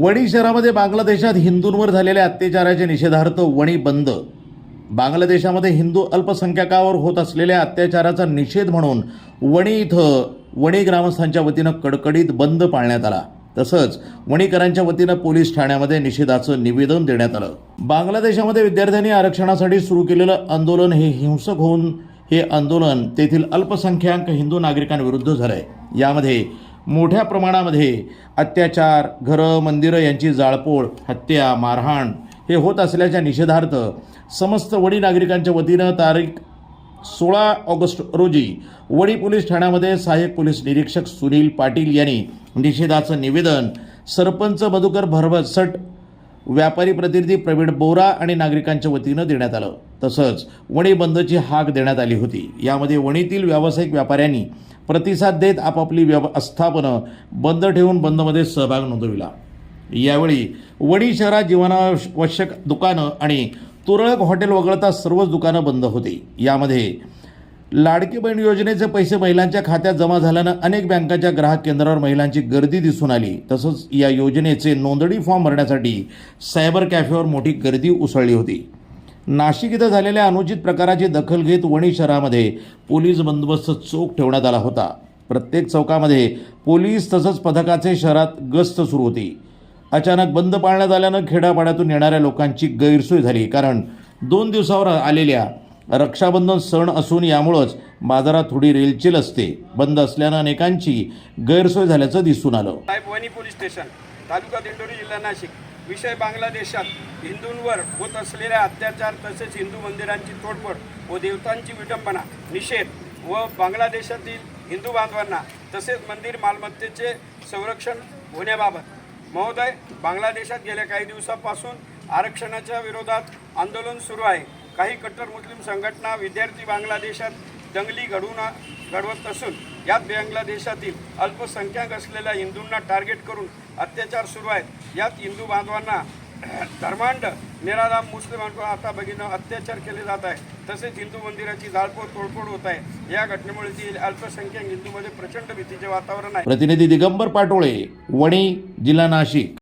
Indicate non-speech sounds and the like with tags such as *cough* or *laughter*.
वणी शहरामध्ये बांगलादेशात हिंदूंवर झालेल्या अत्याचाराच्या निषेधार्थ वणी बंद. बांगलादेशामध्ये हिंदू अल्पसंख्याकावर होत असलेल्या अत्याचाराचा निषेध म्हणून वणी इथं वणी ग्रामस्थांच्या वतीनं कडकडीत बंद पाळण्यात आला. तसंच वणीकरांच्या वतीनं पोलीस ठाण्यामध्ये निषेधाचं निवेदन देण्यात आलं. बांगलादेशामध्ये विद्यार्थ्यांनी आरक्षणासाठी सुरू केलेलं आंदोलन हे हिंसक होऊन हे आंदोलन तेथील अल्पसंख्याक हिंदू नागरिकांविरुद्ध झालं आहे यामध्ये मोठ्या प्रमाणामध्ये अत्याचार घरं मंदिरं यांची जाळपोळ हत्या मारहाण हे होत असल्याच्या निषेधार्थ समस्त वडी नागरिकांच्या वतीनं तारीख सोळा ऑगस्ट रोजी वडी पोलीस ठाण्यामध्ये सहाय्यक पोलीस निरीक्षक सुनील पाटील यांनी निषेधाचं निवेदन सरपंच मधुकर भरभसट व्यापारी प्रतिनिधी प्रवीण बोरा आणि नागरिकांच्या वतीनं देण्यात आलं. तसंच वणी बंदची हाक देण्यात आली होती. यामध्ये वणीतील व्यावसायिक व्यापाऱ्यांनी प्रतिसाद देत आपापली व्यव आस्थापनं बंद ठेवून बंदमध्ये सहभाग नोंदविला. यावेळी वणी शहरात जीवनावश्यक दुकानं आणि तुरळक हॉटेल वगळता सर्वच दुकानं बंद होती. यामध्ये लाडकी बहीण योजनेचे पैसे महिलांच्या खात्यात जमा झाल्यानं अनेक बँकांच्या ग्राहक केंद्रावर महिलांची गर्दी दिसून आली. तसंच या योजनेचे नोंदणी फॉर्म भरण्यासाठी सायबर कॅफेवर मोठी गर्दी उसळली होती. नाशिक इथं झालेल्या अनुचित प्रकाराची दखल घेत वणी शहरामध्ये पोलीस बंदोबस्त चोख ठेवण्यात आला होता. प्रत्येक चौकामध्ये पोलीस तसंच पथकाचे शहरात गस्त सुरू होती. अचानक बंद पाळण्यात आल्यानं खेड्यापाड्यातून येणाऱ्या लोकांची गैरसोय झाली कारण दोन दिवसावर आलेल्या रक्षाबंधन सण असून यामुळंच बाजारात थोडी रेलचेल असते. बंद असल्यानं अनेकांची गैरसोय झाल्याचं दिसून आलं. साहेब पोलीस स्टेशन तालुका दिंडोरी जिल्हा नाशिक. विषय बांगलादेशात हिंदूंवर होत असलेल्या अत्याचार तसेच हिंदू मंदिरांची तोडफोड व देवतांची विटंबना निषेध व बांगलादेशातील हिंदू बांधवांना तसेच मंदिर मालमत्तेचे संरक्षण होण्याबाबत महोदय बांगलादेशात गेल्या काही दिवसापासून आरक्षणाच्या विरोधात आंदोलन सुरू आहे. काही कट्टर मुस्लिम संघटना विद्यार्थी बांगलादेशात दंगली घडवून घडवत असून यात बांगलादेशातील अल्पसंख्याक असलेल्या हिंदूंना टार्गेट करून अत्याचार सुरू आहेत. यात हिंदू बांधवांना *clears throat* धर्मांड निराधाम मुस्लिमांकडून आता बघितलं अत्याचार केले जात आहे तसेच हिंदू मंदिराची जाळपोळ तोडफोड होत आहे. या घटनेमुळे ती अल्पसंख्याक हिंदूमध्ये प्रचंड भीतीचे वातावरण आहे. प्रतिनिधी दिगंबर पाटोळे वणी जिल्हा नाशिक.